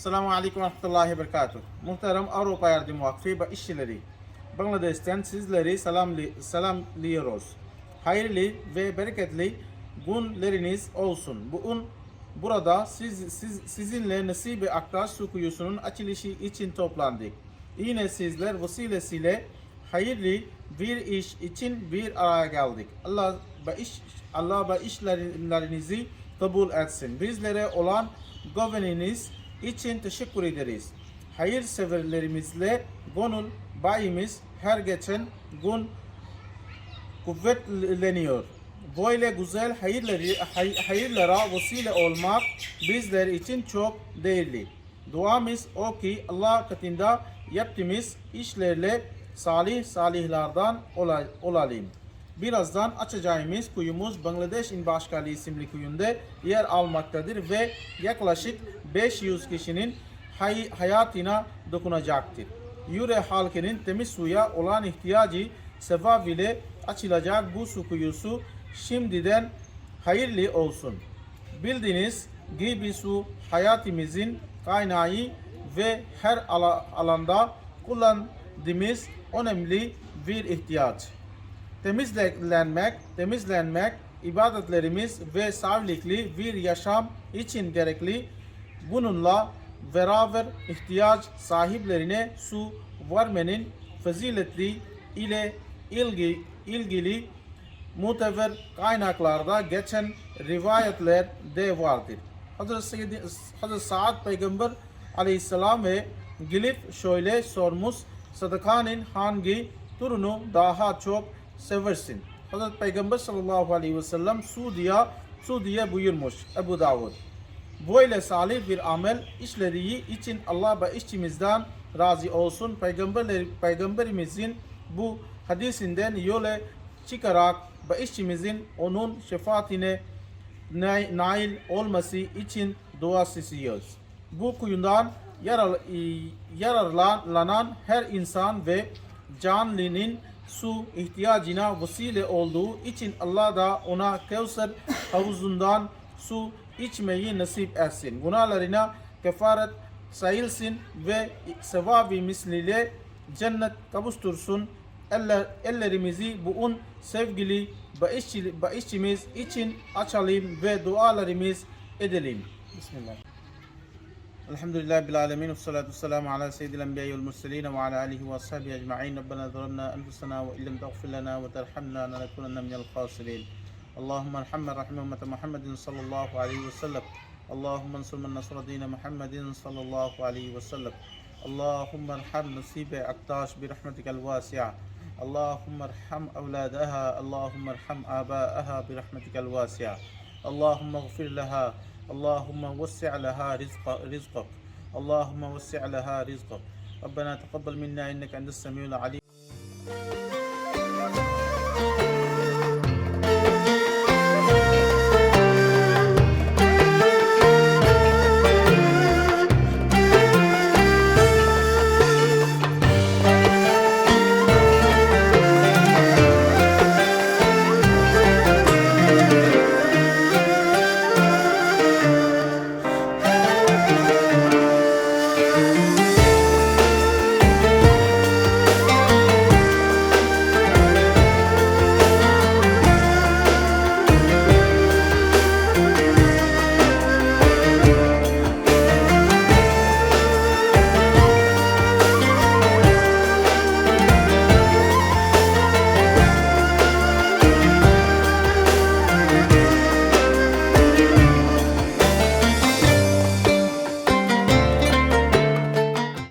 Selamun Aleyküm Rahmetullahi ve Berekatuhu. Muhterem Avrupa Yardım Vakfı ve işçileri. Bangladeş'ten sizleri selamli, selamlıyoruz. Hayırlı ve bereketli günleriniz olsun. Bugün burada siz, siz, sizinle Nasibi Aktaş Su Kuyusu'nun açılışı için toplandık. Yine sizler vesilesiyle hayırlı bir iş için bir araya geldik. Allah ve iş Allah ve işlerinizi kabul etsin. Bizlere olan güveniniz için teşekkür ederiz. Hayırseverlerimizle gönül bayimiz her geçen gün kuvvetleniyor. Böyle güzel hayırları, hay- hayırlara vesile olmak bizler için çok değerli. Duamız o ki Allah katında yaptığımız işlerle salih salihlerden ola- olalım. Birazdan açacağımız kuyumuz Bangladeş İl Başkali isimli kuyunda yer almaktadır ve yaklaşık 500 kişinin hay- hayatına dokunacaktır. Yüre halkının temiz suya olan ihtiyacı sebebiyle açılacak bu su kuyusu şimdiden hayırlı olsun. Bildiğiniz gibi su hayatımızın kaynağı ve her ala- alanda kullandığımız önemli bir ihtiyaç. Temizlenmek, temizlenmek, ibadetlerimiz ve sağlıklı bir yaşam için gerekli. Bununla beraber ihtiyaç sahiplerine su vermenin fazileti ile ilgi, ilgili muteber kaynaklarda geçen rivayetler de vardır. Hazreti, Seyyid- Hazreti Saad Peygamber aleyhisselam ve gelip şöyle sormuş sadakanın hangi turunu daha çok seversin? Hazreti Peygamber sallallahu aleyhi ve sellem su diye, su diye buyurmuş Ebu Davud. Böyle salih bir amel işlediği için Allah ve işçimizden razı olsun. Peygamberler, Peygamberimizin bu hadisinden yola çıkarak ve işçimizin onun şefaatine na- nail olması için dua istiyoruz. Bu kuyundan yarar, yararlanan her insan ve canlının su ihtiyacına vesile olduğu için Allah da ona Kevser havuzundan su içmeyi nasip etsin. Günahlarına kefaret sayılsın ve sevabı misliyle cennet kavuştursun. Eller, ellerimizi bugün sevgili bağışçı- bağışçımız için açalım ve dualarımız edelim. Bismillah. الحمد لله بالعالمين والصلاة والسلام على سيد الأنبياء والمرسلين وعلى آله وأصحابه أجمعين. ربنا ظلمنا أنفسنا وإن لم تغفر لنا وترحمنا لنكونن من الخاسرين. اللهم ارحم رحم أمة محمد صلى الله عليه وسلم. اللهم انصر من نصر دين محمد صلى الله عليه وسلم. اللهم ارحم نصيب أكتاش برحمتك الواسعة. اللهم ارحم أولادها. اللهم ارحم آباءها برحمتك الواسعة. اللهم اغفر لها. اللهم وسع لها رزق رزقك. اللهم وسع لها رزقك. ربنا تقبل منا إنك أنت السميع العليم.